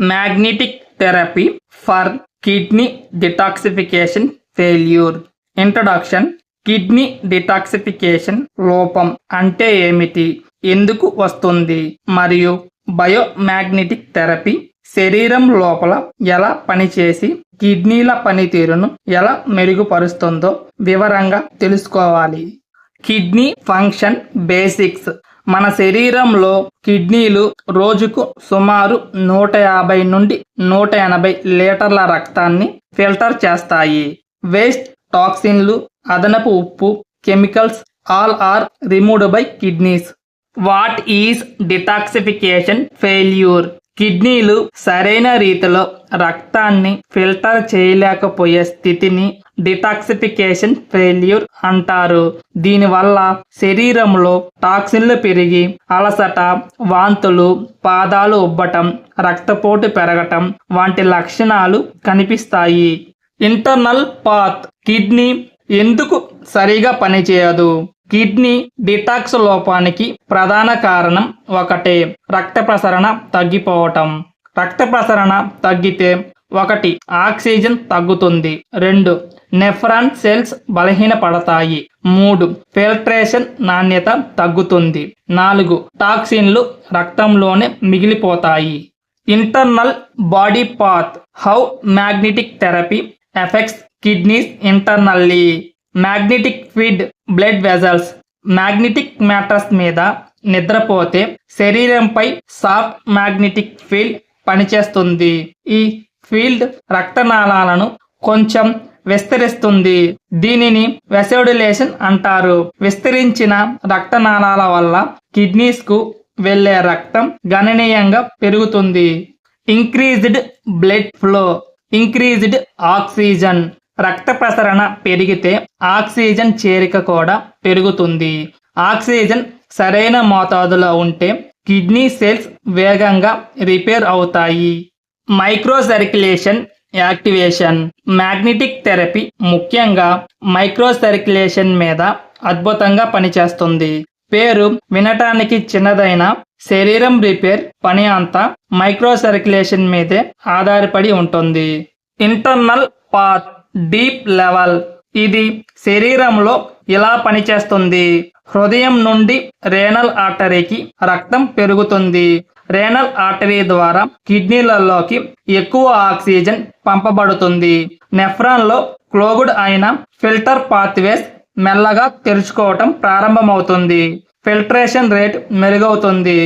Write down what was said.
Magnetic therapy for kidney detoxification failure. Introduction. Kidney detoxification లోపం అంటే ఏమిటి? ఎందుకు వస్తుంది? మరియు బయోమాగ్నెటిక్ థెరపీ శరీరం లోపల ఎలా పనిచేసి కిడ్నీల పనితీరును ఎలా మెరుగుపరుస్తుందో వివరంగా తెలుసుకోవాలి. Kidney function basics. మన శరీరంలో కిడ్నీలు రోజుకు సుమారు నూట యాభై నుండి నూట ఎనభై లీటర్ల రక్తాన్ని ఫిల్టర్ చేస్తాయి. వేస్ట్ టాక్సిన్లు అదనపు ఉప్పు chemicals all are removed by kidneys. What is detoxification failure? కిడ్నీలు సరైన రీతిలో రక్తాన్ని ఫిల్టర్ చేయలేకపోయే స్థితిని డిటాక్సిఫికేషన్ ఫెయిల్యూర్ అంటారు. దీనివల్ల శరీరంలో టాక్సిన్లు పెరిగి అలసట వాంతులు పాదాలు ఉబ్బటం రక్తపోటు పెరగటం వంటి లక్షణాలు కనిపిస్తాయి. ఇంటర్నల్ పాత్ కిడ్నీ ఎందుకు సరిగా పనిచేయదు? కిడ్నీ డిటాక్స్ లోపానికి ప్రధాన కారణం ఒకటే రక్త ప్రసరణ తగ్గిపోవటం. రక్త ప్రసరణ తగ్గితే ఒకటి ఆక్సిజన్ తగ్గుతుంది. రెండు నెఫ్రాన్ సెల్స్ బలహీనపడతాయి. మూడు ఫిల్ట్రేషన్ నాణ్యత తగ్గుతుంది. నాలుగు టాక్సిన్లు రక్తంలోనే మిగిలిపోతాయి. Internal body path how magnetic therapy effects kidneys internally. Magnetic field blood vessels magnetic mattress మీద నిద్రపోతే శరీరంపై సాఫ్ట్ మ్యాగ్నెటిక్ ఫీల్డ్ పనిచేస్తుంది. ఈ ఫీల్డ్ రక్తనాళాలను కొంచెం విస్తరిస్తుంది. దీనిని వెసోడిలేషన్ అంటారు. విస్తరించిన రక్తనాళాల వల్ల కిడ్నీస్కు వెళ్ళే రక్తం గణనీయంగా పెరుగుతుంది. Increased blood flow increased oxygen. రక్త ప్రసరణ పెరిగితే ఆక్సిజన్ చేరిక కూడా పెరుగుతుంది. ఆక్సిజన్ సరైన మోతాదులో ఉంటే కిడ్నీ సెల్స్ వేగంగా రిపేర్ అవుతాయి. Micro circulation activation magnetic therapy ముఖ్యంగా మైక్రో సర్క్యులేషన్ మీద అద్భుతంగా పనిచేస్తుంది. పేరు వినటానికి చిన్నదైన శరీరం రిపేర్ పని అంతా మైక్రో సర్క్యులేషన్ మీదే ఆధారపడి ఉంటుంది. Internal path deep level. ఇది శరీరంలో ఇలా పనిచేస్తుంది. హృదయం నుండి రేనల్ ఆర్టరీకి రక్తం పెరుగుతుంది. రేనల్ ఆర్టరీ ద్వారా కిడ్నీలలోకి ఎక్కువ ఆక్సిజన్ పంపబడుతుంది. నెఫ్రాన్లో క్లోగుడ్ అయిన ఫిల్టర్ పాత్వేస్ మెల్లగా తెరుచుకోవటం ప్రారంభమవుతుంది. ఫిల్ట్రేషన్ రేట్ మెరుగవుతుంది.